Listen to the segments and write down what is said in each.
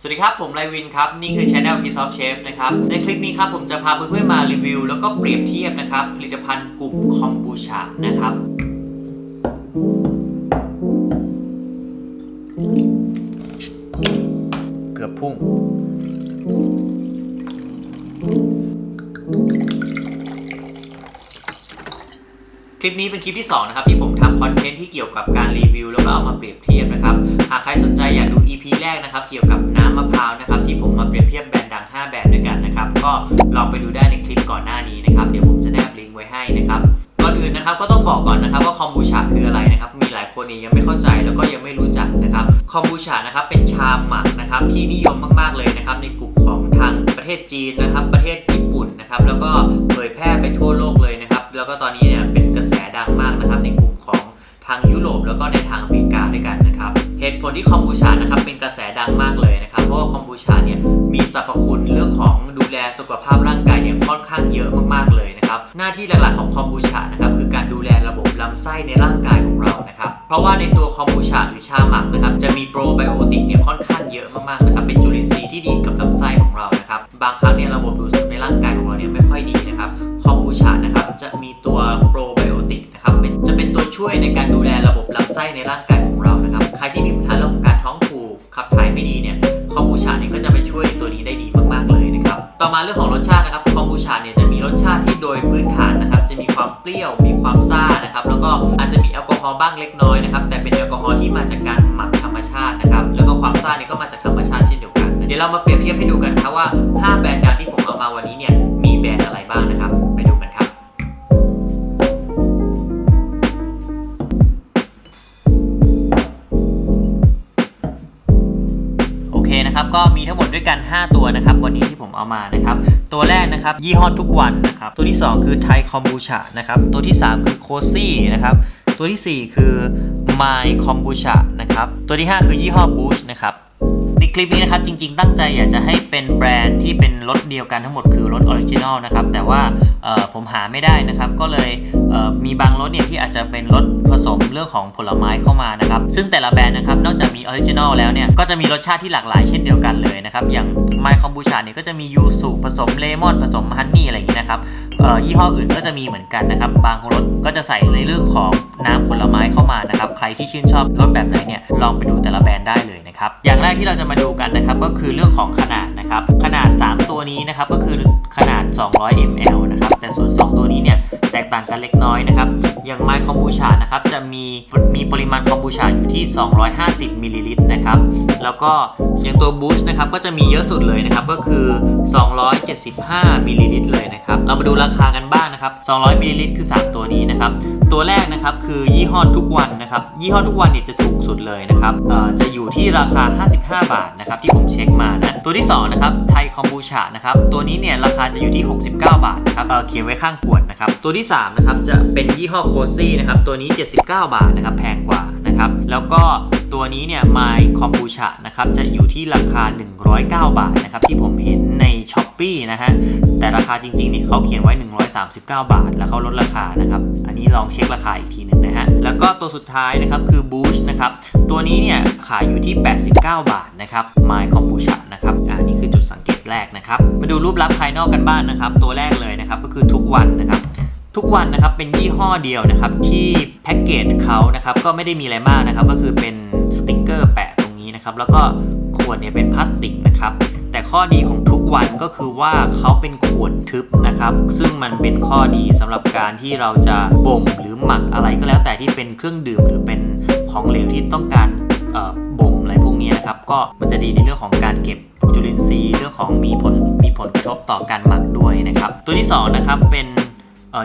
สวัสดีครับ ผมไลวินครับ นี่คือ Channel Piece of Chef นะครับ ในคลิปนี้ครับ ผมจะพาเพื่อนๆมารีวิว แล้วก็เปรียบเทียบนะครับ ผลิตภัณฑ์กลุ่มคอมบูชานะครับ เกือบพุ่ง ลิปนี้เป็นคลิปที่2นะครับที่ผมทำคอนเทนต์ที่เกี่ยวกับการรีวิว แล้วก็เอามาเปรียบเทียบนะครับหากใครสนใจอยากดู EP แรกนะครับเกี่ยวกับน้ำมะพร้าวนะครับที่ผมมาเปรียบเทียบแบรนด์ดัง 5 แบรนด์ด้วยกันนะครับก็ลองไปดูได้ในคลิปก่อนหน้านี้นะครับเดี๋ยวผมจะแนบลิงก์ไว้ให้นะครับก่อนอื่นนะครับก็ต้องบอกก่อนนะครับว่าคอมบูชาคืออะไรนะครับมีหลายคนเนี่ยยังไม่เข้าใจแล้วก็ยังไม่รู้จักนะครับคอมบูชานะครับเป็นชาหมักนะครับที่นิยมมากๆเลยนะครับในกลุ่มของทางประเทศจีนนะครับ ประเทศญี่ปุ่นนะครับแล้วก็เผยแพร่ไปทั่วโลกเลยนะครับแล้วก็ตอนนี้เนี่ยเป็นางยุโรปแล้วก็ในทางอเมริกาด้วยกันนะครับ เหตุผลที่คอมบูชานะครับเป็นกระแสดังมากเลยนะครับ เพราะว่าคอมบูชาเนี่ยมีสรรพคุณเรื่องของดูแลสุขภาพร่างกายเนี่ยค่อนข้างเยอะมากๆเลยนะครับ หน้าที่หลักๆของคอมบูชานะครับคือการดูแลระบบลำไส้ในร่างกายของเรานะครับ เพราะว่าในตัวคอมบูชาหรือชาหมักนะครับจะมีโปรไบโอติกเนี่ยค่อนข้างเยอะมากๆนะครับเป็นจุลินทรีย์ที่ดีกับลำไส้ของเรานะครับ บางครั้งเนี่ยระบบดูดซึมในร่างกายของ ช่วยในการดูแลระบบลำไส้ในร่างกายของเรานะครับ ใครที่มีปัญหาเรื่องของการท้องผูกขับถ่ายไม่ดีเนี่ยคอมบูชาเนี่ยก็จะไปช่วยตัวนี้ได้ดีมากๆเลยนะครับ ต่อมาเรื่องของรสชาตินะครับคอมบูชาเนี่ยจะมีรสชาติที่โดยพื้นฐานนะครับ จะมีความเปรี้ยว มีความซ่านะครับ แล้วก็อาจจะมีแอลกอฮอล์บ้างเล็กน้อยนะครับ แต่เป็นแอลกอฮอล์ที่มาจากการหมักธรรมชาตินะครับ แล้วก็ความซ่าเนี่ยก็มาจากธรรมชาติเช่นเดียวกัน เดี๋ยวเรามาเปรียบเทียบให้ดูกันครับว่า 5 แบรนด์ดังที่ผมเอามาวันนี้เนี่ย มีแบรนด์อะไรบ้างนะครับ ก็มีทั้งหมดด้วยกัน 5 ตัวนะครับ วันนี้ที่ผมเอามานะครับ ตัวแรกนะครับ ยี่ห้อทุกวันนะครับ ตัวที่ 2 คือไทยคอมบูชานะครับ ตัวที่ 3 คือโคซี่นะครับตัวทีสี่ 4 คือ My Kombucha นะครับ ตัวที่ 5 คือยี่ห้อ Bush นะครับ ในคลิปนี้นะครับจริงๆ ตั้งใจอยากจะให้เป็นแบรนด์ที่เป็นรถเดียวกันทั้งหมดคือรถออริจินอลนะครับ แต่ว่าผมหาไม่ได้นะครับ ก็เลย มีบางรถเนี่ยที่อาจจะเป็นรถผสมเรื่องของผลไม้เข้ามานะครับ ซึ่งแต่ละแบรนด์นะครับนอกจากมีออริจินอลแล้วเนี่ยก็จะมีรสชาติที่หลากหลายเช่นเดียวกันเลยนะครับอย่างไมค์คอมบูชาเนี่ยก็จะมียูสุผสมเลมอนผสมฮันนี่อะไรอย่างนี้นะครับยี่ห้ออื่นก็จะมีเหมือนกันนะครับ บางรถก็จะใส่ในเรื่องของน้ำผลไม้เข้ามานะครับ ใครที่ชื่นชอบรสแบบไหนเนี่ยลองไปดูแต่ละแบรนด์ได้เลยนะครับ อย่างแรกที่เราจะมาดูกันนะครับก็คือเรื่องของขนาดนะครับขนาด 3 ตัวนี้นะครับก็คือขนาด 200 ml นะ แต่ส่วน 2 ตัวนี้เนี่ยแตกต่างกันเล็กน้อยนะครับ อย่างไมค์คอมบูชานะครับจะมีมีปริมาณคอมบูชาอยู่ที่ 250มิลลิลิตรนะครับ แล้วก็อย่างตัวบูชนะครับก็จะมีเยอะสุดเลยนะครับก็คือ 275มิลลิลิตรเลยนะครับ เรามาดูราคากันบ้างนะครับ 200มิลลิลิตรคือ 3 ตัวนี้นะครับ ตัวแรกนะครับคือยี่ห้อทุกวันนะครับ ยี่ห้อทุกวันเนี่ยจะถูกสุดเลยนะครับจะอยู่ที่ราคา 55 บาทนะครับที่ผมเช็คมานะ ตัวที่2นะครับไทยคอมบูชานะครับ ตัวนี้เนี่ยราคาจะอยู่ที่ 69 บาทนะครับเขียนไว้ข้างขวดนะครับ ตัวที่3นะครับจะเป็นยี่ห้อโคซี่นะครับ ตัวนี้ 79 บาทนะครับแพงกว่านะครับ แล้วก็ตัวนี้เนี่ยไมคอมบูชานะครับจะอยู่ที่ราคา 109 บาทนะครับที่ผมเห็นใน s h อ p e e นะฮะแต่ราคาจริงๆเนี่ยเขาเขียนไว้ 139 บาท แล้วเขาลดราคานะครับ อันนี้ลองเช็คราคาอีกทีหนึ่งนะฮะแล้วก็ตัวสุดท้ายนะครับคือบูชนะครับตัวนี้เนี่ยขายอยู่ที่ 89 บาทนะครับไมคอมบูชานะครับ แรกนะครับ มาดูรูปลักษณ์ภายนอกกันบ้างนะครับ ตัวแรกเลยนะครับก็คือทุกวันนะครับ ทุกวันนะครับเป็นยี่ห้อเดียวนะครับ ที่แพ็กเกจเขานะครับก็ไม่ได้มีอะไรมากนะครับ ก็คือเป็นสติกเกอร์แปะตรงนี้นะครับ แล้วก็ขวดเนี่ยเป็นพลาสติกนะครับแต่ข้อดีของทุกวันก็คือว่าเขาเป็นขวดทึบนะครับ ซึ่งมันเป็นข้อดีสำหรับการที่เราจะบ่มหรือหมักอะไรก็แล้วแต่ที่เป็นเครื่องดื่มหรือเป็นของเหลวที่ต้องการบ่มอะไรพวกนี้นะครับ ก็มันจะดีในเรื่องของการเก็บ จุลินทรีย์เรื่องของมีผลมีผลกระทบต่อการหมักด้วยนะครับ ตัวที่สองนะครับเป็น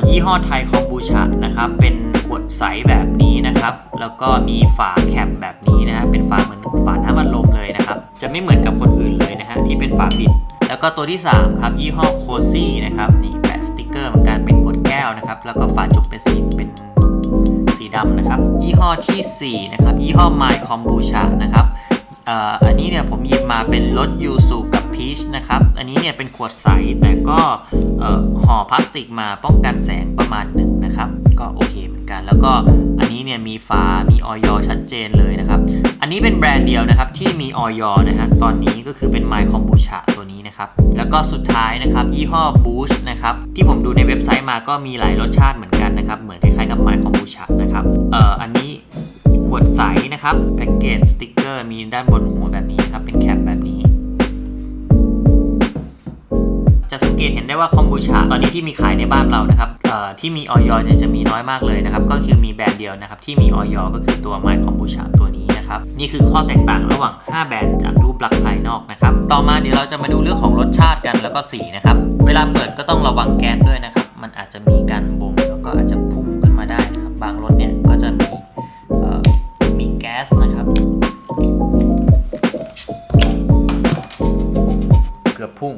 ยี่ห้อไทยคอมบูชานะครับเป็นขวดใสแบบนี้นะครับ แล้วก็มีฝาแคปแบบนี้นะฮะเป็นฝาเหมือนฝาน้ำอัดลมเลยนะครับ จะไม่เหมือนกับคนอื่นเลยนะฮะที่เป็นฝาปิด แล้วก็ตัวที่3ครับยี่ห้อโคซี่นะครับนี่แปะสติกเกอร์เหมือนกันเป็นขวดแก้วนะครับ แล้วก็ฝาจุกเป็นสีเป็นสีดำนะครับ ยี่ห้อทีสี่4นะครับยี่ห้อไมค์คอมบูชานะครับ อันนี้เนี่ยผมหยิบมาเป็นรสยูสุกับพีชนะครับ อันนี้เนี่ยเป็นขวดใสแต่ก็ห่อพลาสติกมาป้องกันแสงประมาณหนึ่งนะครับ ก็โอเคเหมือนกัน แล้วก็อันนี้เนี่ยมีฝามีออยชัดเจนเลยนะครับ อันนี้เป็นแบรนด์เดียวนะครับที่มีออยนะฮะตอนนี้ก็คือเป็น My Kombucha ตัวนี้นะครับแล้วก็สุดท้ายนะครับยี่ห้อ Boost นะครับที่ผมดูในเว็บไซต์มาก็มีหลายรสชาติเหมือนกัน นะครับแพ็กเกจสติกเกอร์มีด้านบนหัวแบบนี้ครับ เป็นแคปแบบนี้ จะสังเกตเห็นได้ว่าคอมบูชาตอนนี้ที่มีขายในบ้านเรานะครับที่มีออยเนี่ยจะมีน้อยมากเลยนะครับ ก็คือมีแบรนด์เดียวนะครับ ที่มีออยก็คือตัว My Kombucha ตัวนี้นะครับ นี่คือข้อแตกต่างระหว่าง 5 แบรนด์จากรูปลักษณ์ภายนอกนะครับ ต่อมาเดี๋ยวเราจะมาดูเรื่องของรสชาติกันแล้วก็สีนะครับ เวลาเปิดก็ต้องระวังแก๊สด้วยนะครับ มันอาจจะมีการบ่ม สนะครับ เกือบพุ่ง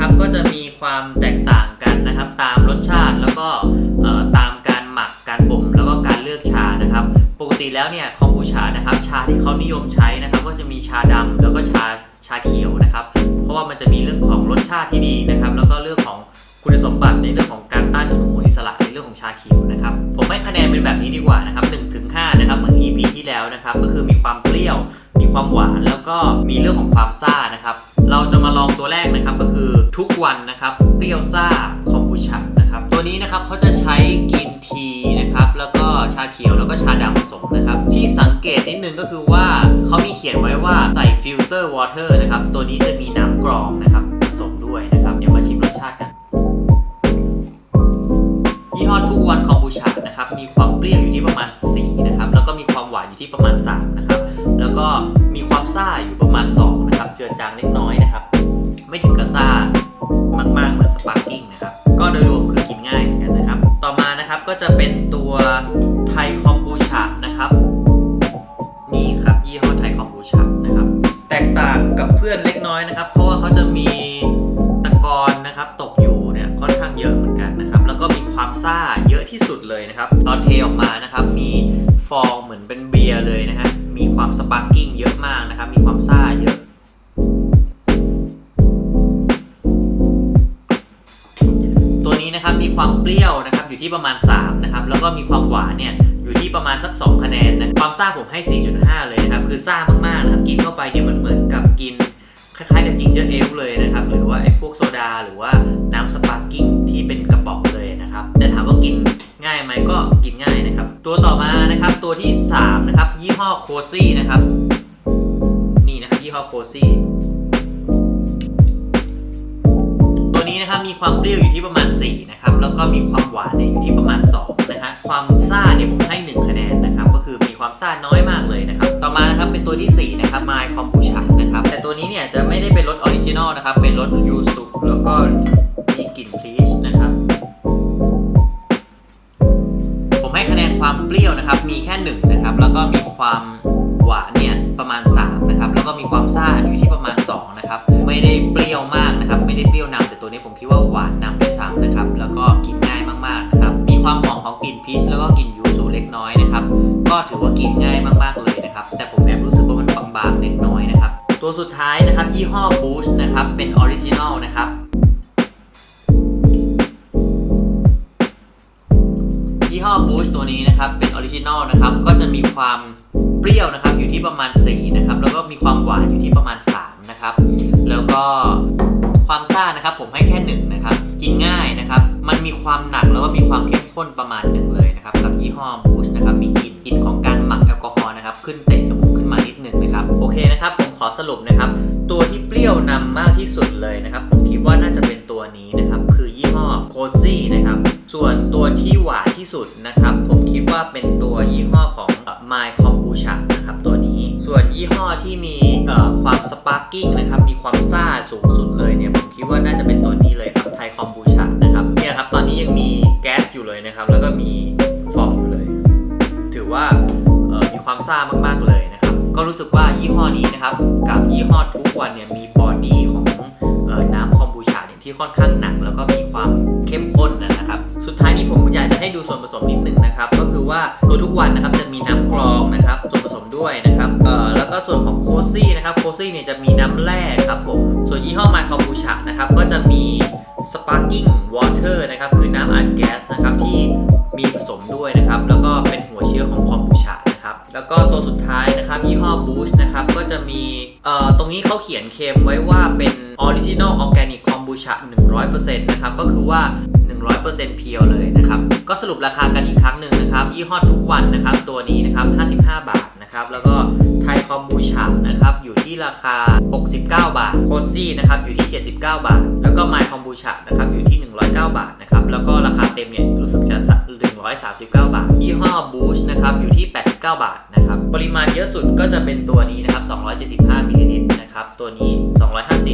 นะครับก็จะมีความแตกต่างกันนะครับ ตามรสชาติแล้วก็ตามการหมักการบ่มแล้วก็การเลือกชานะครับ ปกติแล้วเนี่ยคอมบูชานะครับ ชาที่เขานิยมใช้นะครับ ก็จะมีชาดำแล้วก็ชาชาเขียวนะครับ เพราะว่ามันจะมีเรื่องของรสชาติที่ดีนะครับ แล้วก็เรื่องของคุณสมบัติในเรื่องของการต้านอนุมูลอิสระในเรื่องของชาเขียวนะครับ ผมให้คะแนนเป็นแบบนี้ดีกว่านะครับ1ถึง5นะครับเหมือน EP ที่แล้วนะครับ ก็คือมีความเปรี้ยว มีความหวานแล้วก็มีเรื่องของความซ่านะครับเราจะมาลองตัวแรกนะครับก็คือทุกวันนะครับเปรี้ยวซ่าคอมบูชานะครับตัวนี้นะครับเขาจะใช้กินทีนะครับแล้วก็ชาเขียวแล้วก็ชาดำผสมนะครับที่สังเกตนิดนึงก็คือว่าเขามีเขียนไว้ว่าใส่ฟิลเตอร์วอเตอร์นะครับตัวนี้จะมีน้ำกรองนะครับผสมด้วยนะครับเดี๋ยวมาชิมรสชาติกันยี่ห้อทุกวันคอมบูชานะครับมีความเปรี้ยวอยู่ที่ประมาณ4นะครับแล้วก็มีความหวานอยู่ที่ประมาณ3นะครับแล้วก็มีความซ่าอยู่ประมาณ2นะครับเจือจางเล็กน้อย ไม่ถึงกับซ่ามากๆเหมือนสปาร์กิ้งนะครับ ก็โดยรวมคือกินง่ายเหมือนกันนะครับ ต่อมานะครับก็จะเป็นตัวไทยคอมบูชานะครับนี่ครับยี่ห้อไทยคอมบูชานะครับ แตกต่างกับเพื่อนเล็กน้อยนะครับ เพราะว่าเขาจะมีตะกอนนะครับตกอยู่เนี่ยค่อนข้างเยอะเหมือนกันนะครับ แล้วก็มีความซ่าเยอะที่สุดเลยนะครับ ตอนเทออกมานะครับมีฟองเหมือนเป็นเบียร์เลยนะฮะมีความสปาร์กิ้งเยอะมากนะครับ มีความซ่าเยอะ ครับมีความเปรี้ยวนะครับอยู่ที่ประมาณ3นะครับแล้วก็มีความหวานเนี่ยอยู่ที่ประมาณสัก 2 คะแนนนะความซ่าผมให้ 4.5 เลยนะครับคือซ่ามากๆนะครับกินเข้าไปเนี่ยมันเหมือนกับกินคล้ายๆกับจิงเจอร์เอลเลยนะครับหรือว่าไอ้พวกโซดา หรือว่าน้ำสปาร์กิ้งที่เป็นกระป๋องเลยนะครับแต่ถามว่ากินง่ายไหมก็กินง่ายนะครับ ตัวต่อมานะครับตัวที่3นะครับยี่ห้อโคซี่นะครับนี่นะครับยี่ห้อโคซี่ นี้นะครับมีความเปรี้ยวอยู่ที่ประมาณ4นะครับแล้วก็มีความหวานเนี่ยอยู่ที่ประมาณ2นะฮะความซ่าเนี่ยผมให้ 1 คะแนนนะครับก็คือมีความซ่าน้อยมากเลยนะครับต่อมานะครับเป็นตัวทีสี่4นะครับ My Kombucha นะครับแต่ตัวนี้เนี่ยจะไม่ได้เป็นรสออริจินอลนะครับเป็นรสยูสุแล้วก็มีกลิ่นพีชนะครับผมให้คะแนนความเปรี้ยวนะครับมีแค่1นะครับแล้วก็มีความหวานเนี่ยประมาณ3นะครับแล้วก็มีความซ่าอยู่ที่ประมาณ2นะครับไม่ได้เปรี้ยวมากนะครับไม่ได้เปรี้ยวนำ ตัวนี้ผมคิดว่าหวานนำด้ซ้ำนะครับ แล้วก็กินง่ายมากๆนะครับ มีความหอมของกลิ่นพีชแล้วก็กลิ่นยูสุเล็กน้อยนะครับ ก็ถือว่ากินง่ายมากๆเลยนะครับ แต่ผมแอบรู้สึกว่ามันบางๆเล็กน้อยนะครับ ตัวสุดท้ายนะครับยี่ห้อ Boost นะครับ เป็นออริจินอลนะครับยี่ห้อ Boost ตัวนี้นะครับ เป็นออริจินอลนะครับ ก็จะมีความเปรี้ยวนะครับ อยู่ที่ประมาณ4นะครับ แล้วก็มีความหวานอยู่ที่ประมาณ3นะครับ แล้วก็ ความซ่านะครับผมให้แค่1นะครับกินง่ายนะครับมันมีความหนักแล้วก็มีความเข้มข้นประมาณหนึ่งเลยนะครับกับยี่ห้อ Boost นะครับมีกลิ่นกลิ่นของการหมักแอลกอฮอล์นะครับขึ้นเตะจมูกขึ้นมานิดหนึ่งนะครับโอเคนะครับผมขอสรุปนะครับตัวที่เปรี้ยวนำมากที่สุดเลยนะครับผมคิดว่าน่าจะเป็นตัวนี้นะครับคือยี่ห้อโคซี่นะครับส่วนตัวที่หวานที่สุดนะครับผมคิดว่าเป็นตัวยี่ห้อของ My Kombucha นะครับตัวนี้ ส่วนยี่ห้อที่มี ความสปาร์กิ้งนะครับ มีความซ่าสูงสุดเลยเนี่ย ผมคิดว่าน่าจะเป็นตัวนี้เลยครับไทยคอมบูชานะครับ เนี่ยครับ ตอนนี้ยังมีแก๊สอยู่เลยนะครับ แล้วก็มีฟองอยู่เลย ถือว่ามีความซ่ามากๆเลยนะครับ ก็รู้สึกว่ายี่ห้อนี้นะครับ กับยี่ห้อทุกวันเนี่ยมีบอดี้ของ ที่ค่อนข้างหนัก แล้วก็มีความเข้มข้นนะครับ สุดท้ายนี้ผมอยากจะให้ดูส่วนผสมนิดนึงนะครับ ก็คือว่าตัวทุกวันนะครับจะมีน้ำกรองนะครับส่วนผสมด้วยนะครับเอ่อแล้วก็ส่วนของโคซี่นะครับโคซี่เนี่ยจะมีน้ำแร่ครับผม ส่วนยี่ห้อมาคอบูชานะครับก็จะมี sparkling water นะครับคือน้ำอัดแก๊สนะครับที่มีผสมด้วยนะครับ แล้วก็เป็นหัวเชื้อของคอมบูชา แล้วก็ตัวสุดท้ายนะครับยี่ห้อ Boost นะครับก็จะมีเอ่อตรงนี้เขาเขียนเคมไว้ว่าเป็น Original Organic Kombucha 100%นะครับก็คือว่า 100%เพียวเลยนะครับ ก็สรุปราคากันอีกครั้งหนึ่งนะครับ ยี่ห้อทุกวันนะครับ ตัวนี้นะครับ 55 บาทนะครับ แล้วก็ไทยคอมบูชานะครับ อยู่ที่ราคา 69 บาท โคซี่นะครับ อยู่ที่ 79 บาท แล้วก็ไมคอมบูชานะครับ อยู่ที่ 109 บาทนะครับ แล้วก็ราคาเต็มเนี่ยรู้สึกจะสัก139 บาท ยี่ห้อบูชนะครับ อยู่ที่ 89 บาทนะครับ ปริมาณเยอะสุดก็จะเป็นตัวนี้นะครับ 275มิลลิลิตรนะครับ ตัวนี้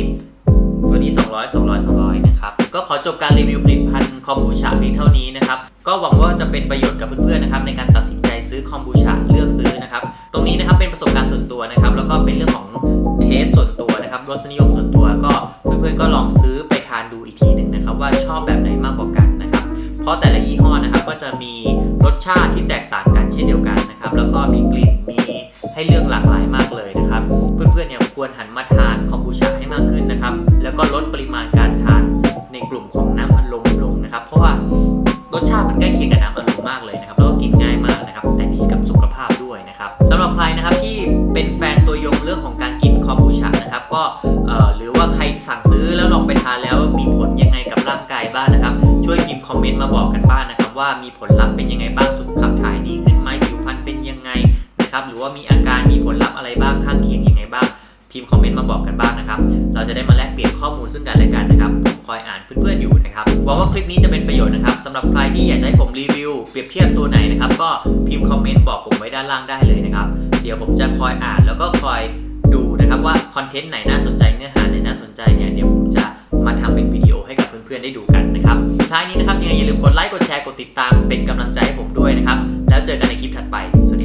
250 ตัวนี้ 200 200 200 นะครับ ก็ขอจบการรีวิวผลิตภัณฑ์ คอมบูชาเพียงเท่านี้นะครับ ก็หวังว่าจะเป็นประโยชน์กับเพื่อนๆนะครับในการตัดสินใจซื้อคอมบูชาเลือกซื้อนะครับ ตรงนี้นะครับเป็นประสบการณ์ส่วนตัวนะครับ แล้วก็เป็นเรื่องของเทสส่วนตัวนะครับรสนิยมส่วนตัวก็เพื่อนๆก็ลองซื้อไปทานดูอีกทีหนึ่งนะครับ ว่าชอบแบบไหนมากกว่ากันนะครับ เพราะแต่ละยี่ห้อนะครับก็จะมีรสชาติที่แตกต่างกันเช่นเดียวกันนะครับ แล้วก็มีกลิ่นมีให้เลือกหลากหลายมากเลยนะครับ เพื่อนๆเนี่ยควรหันมาทานคอมบูชาให้มากขึ้นนะครับ แล้วก็ลดปริมาณการทานใน ว่ามีผลลัพธ์เป็นยังไงบ้างสุขขับถ่ายดีขึ้นไหมผิวพรรณเป็นยังไงนะครับหรือว่ามีอาการมีผลลัพธ์อะไรบ้างข้างเคียงยังไงบ้างพิมพ์คอมเมนต์มาบอกกันบ้างนะครับ เราจะได้มาแลกเปลี่ยนข้อมูลซึ่งกันและกันนะครับ ผมคอยอ่านเพื่อนๆอยู่นะครับ หวังว่าคลิปนี้จะเป็นประโยชน์นะครับสำหรับใครที่อยากจะให้ผมรีวิว เปรียบเทียบตัวไหนนะครับ ก็พิมพ์คอมเมนต์บอกผมไว้ด้านล่างได้เลยนะครับ เดี๋ยวผมจะคอยอ่านแล้วก็คอยดูนะครับว่าคอนเทนต์ไหนน่าสนใจเนื้อหาไหนน่าสนใจเนี่ย เดี๋ยวผมจะมาทำเป็นวิดีโอให้กับ เพื่อนๆได้ดูกันนะครับท้ายนี้นะครับยังไงอย่าลืมกดไลค์กดแชร์กดติดตามเป็นกำลังใจให้ผมด้วยนะครับแล้วเจอกันในคลิปถัดไปสว